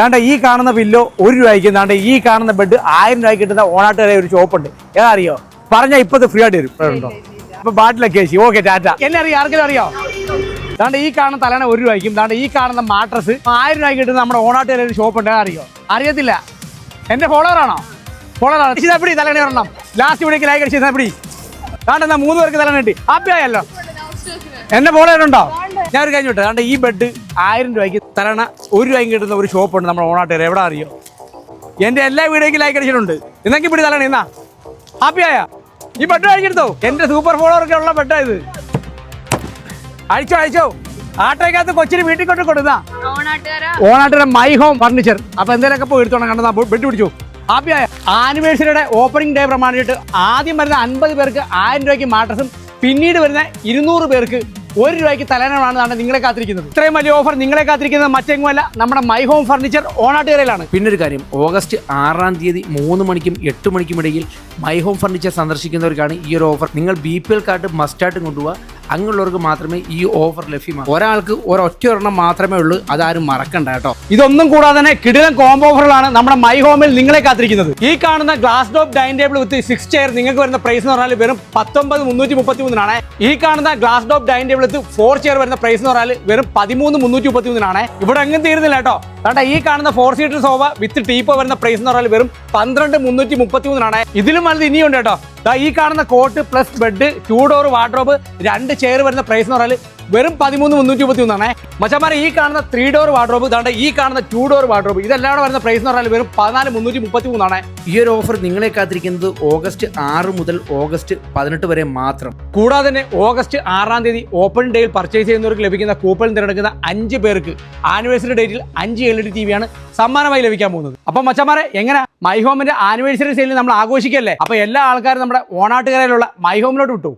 ദാണ്ട ഈ കാണുന്ന പില്ലോ ഒരു രൂപയ്ക്ക് താണ്ട ഈ കാണുന്ന ബെഡ് ആയിരം രൂപയ്ക്ക് കിട്ടുന്ന ഓണാട്ട് വരെ ഒരു ഷോപ്പുണ്ട് ഏതാ അറിയോ പറഞ്ഞാൽ ഇപ്പത് ഫ്രീ ആയിട്ട് വരും ഉണ്ടോ അപ്പൊ ബാട്ടിലൊക്കെ ചേച്ചി ഓക്കെ ടാറ്റ. എന്നെ അറിയാം ആർക്കെങ്കിലും അറിയോ? ദാണ്ട ഈ കാണുന്ന തലണ ഒരു രൂപയ്ക്കും ദാണ്ട ഈ കാണുന്ന മാട്രസ് ആയിരം രൂപയ്ക്ക് കിട്ടുന്ന നമ്മുടെ ഓണാട്ട് വരെ ഒരു ഷോപ്പ് ഉണ്ട്. അറിയോ അറിയത്തില്ല. എന്റെ ഫോളോവർ ആണോ? ഫോളോവർ ആണ്. എപ്പിടി തലണ ഒരെണ്ണം. ലാസ്റ്റ് വീഡിയോക്ക് ലൈക്ക് അടിച്ചത് ദാണ്ട എന്നാ മൂന്ന് പേർക്ക് തലണ കിട്ടി. ഹാപ്പിയായല്ലോ എന്നെ ഉണ്ടോ? ഞാൻ ഒരു കഴിഞ്ഞോട്ടെ അതുകൊണ്ട് ഈ ബെഡ് ആയിരം രൂപയ്ക്ക് തരണ ഒരു രൂപയും കിട്ടുന്ന ഒരു ഷോപ്പ് ഉണ്ട് നമ്മുടെ ഓണാട്ടുകാരെ. എവിടെ അറിയോ? എന്റെ എല്ലാ വീഡിയോയ്ക്ക് ലൈക്ക് അടിച്ചിട്ടുണ്ട്. ഇന്നൊക്കെ പിടി എന്നാ ഹാപ്പി ഹാപ്പിയായ ഈ ബെഡ് അഴിച്ചെടുത്തോ എന്റെ സൂപ്പർ ഫോളോവർക്ക് ഉള്ള ബെഡാ ഇത്. അഴിച്ചോ അഴിച്ചോ. ആട്ടയ്ക്കകത്ത് കൊച്ചിന് വീട്ടിൽ കൊണ്ട് കൊടുത്താ ഓണാട്ടുകാരാ. മൈ ഹോം ഫർണിച്ചർ അപ്പൊ എന്തെങ്കിലുമൊക്കെ പോയി എടുത്തോണം കണ്ടതാ ബെഡ് പിടിച്ചു. ആയ? ആനിവേഴ്സറിയുടെ ഓപ്പണിംഗ് ഡേ പ്രമാണിച്ചിട്ട് ആദ്യം വരുന്ന അൻപത് പേർക്ക് ആയിരം രൂപയ്ക്ക് മാട്രസും പിന്നീട് വരുന്ന ഇരുന്നൂറ് പേർക്ക് ഒരു രൂപയ്ക്ക് തലനമാണ് നിങ്ങളെ കാത്തിരിക്കുന്നത്. ഇത്രയും വലിയ ഓഫർ നിങ്ങളെ കാത്തിരിക്കുന്നത് മറ്റെങ്ങുമല്ല നമ്മുടെ മൈ ഹോം ഫർണിച്ചർ ഓണാട്ടുകരയിലാണ്. പിന്നെ ഒരു കാര്യം ഓഗസ്റ്റ് ആറാം തീയതി മൂന്ന് മണിക്കും എട്ട് മണിക്കും ഇടയിൽ മൈ ഹോം ഫർണിച്ചർ സന്ദർശിക്കുന്നവർക്കാണ് ഈ ഒരു ഓഫർ നിങ്ങൾ ബി പി എൽ കാർഡ് മസ്റ്റായിട്ടും കൊണ്ടുപോകുക അങ്ങനെയുള്ളവർക്ക് മാത്രമേ ഈ ഓഫർ ലഭ്യമാകൂ. ഒരാൾക്ക് ഒരൊറ്റ ഒരെണ്ണം മാത്രമേ ഉള്ളൂ അതാരും മറക്കണ്ട കേട്ടോ. ഇതൊന്നും കൂടാതെ തന്നെ കിടിലൻ കോംബോ ഓഫറുകളാണ് നമ്മുടെ മൈ ഹോമിൽ നിങ്ങളെ കാത്തിരിക്കുന്നത്. ഈ കാണുന്ന glass top dining table with six chair നിങ്ങൾക്ക് വരുന്ന പ്രൈസ് എന്ന് പറഞ്ഞാൽ വെറും പത്തൊമ്പത് മുന്നൂറ്റി മുപ്പത്തി മൂന്നിനാണ് ഈ കാണുന്ന glass top dining table with four chair വരുന്ന പ്രൈസ് എന്ന് പറഞ്ഞാൽ വെറും പതിമൂന്ന് മുന്നൂറ്റി മുപ്പത്തി മൂന്നിനാണ് ഇവിടെ എങ്ങും തീരുന്നില്ല കേട്ടോ. കണ്ട ഈ കാണുന്ന four seater sofa with teapoy വരുന്ന പ്രൈസ് എന്ന് പറഞ്ഞാൽ വെറും പന്ത്രണ്ട് മുന്നൂറ്റി മുപ്പത്തി മൂന്നിനാണ് ഇതിലും വലുത് ഇനിയുണ്ട് കേട്ടോ. ഈ കാണുന്ന cot plus bed two door wardrobe രണ്ട് ചെയർ വരുന്ന പ്രൈസ് എന്ന് പറഞ്ഞാൽ വെറും പതിമൂന്ന് മുന്നൂറ്റി മുപ്പത്തി മൂന്നാണ് മച്ചാമാരെ ഈ കാണുന്ന ത്രീ ഡോർ വാർഡ്രോബ് ഇതാണ്ട് ഈ കാണുന്ന ടു ഡോർ വാർഡ്രോബ് ഇതെല്ലാം വരുന്ന പ്രൈസ് എന്ന് പറഞ്ഞാൽ വെറും പതിനാല് മുന്നൂറ്റി മുപ്പത്തി മൂന്നാണ് ഈ ഒരു ഓഫർ നിങ്ങളെ കാത്തിരിക്കുന്നത് ഓഗസ്റ്റ് ആറ് മുതൽ ഓഗസ്റ്റ് പതിനെട്ട് വരെ മാത്രം. കൂടാതെ തന്നെ ഓഗസ്റ്റ് ആറാം തീയതി ഓപ്പൺ ഡേയിൽ പർച്ചേസ് ചെയ്യുന്നവർക്ക് ലഭിക്കുന്ന കൂപ്പൺ തിരഞ്ഞെടുക്കുന്ന അഞ്ച് പേർക്ക് ആനിവേഴ്സറി ഡേറ്റിൽ അഞ്ച് എൽ ഇ ഡി ടി വിയാണ് സമ്മാനമായി ലഭിക്കാൻ പോകുന്നത്. അപ്പം മച്ചാമാരെ എങ്ങനെ? മൈ ഹോമിന്റെ ആനിവേഴ്സറി സെയിലിൽ നമ്മൾ ആഘോഷിക്കല്ലേ? അപ്പൊ എല്ലാ ആൾക്കാരും നമ്മുടെ ഓണാട്ടുകരയിലുള്ള മൈ ഹോമിലോട്ട് വിട്ടു.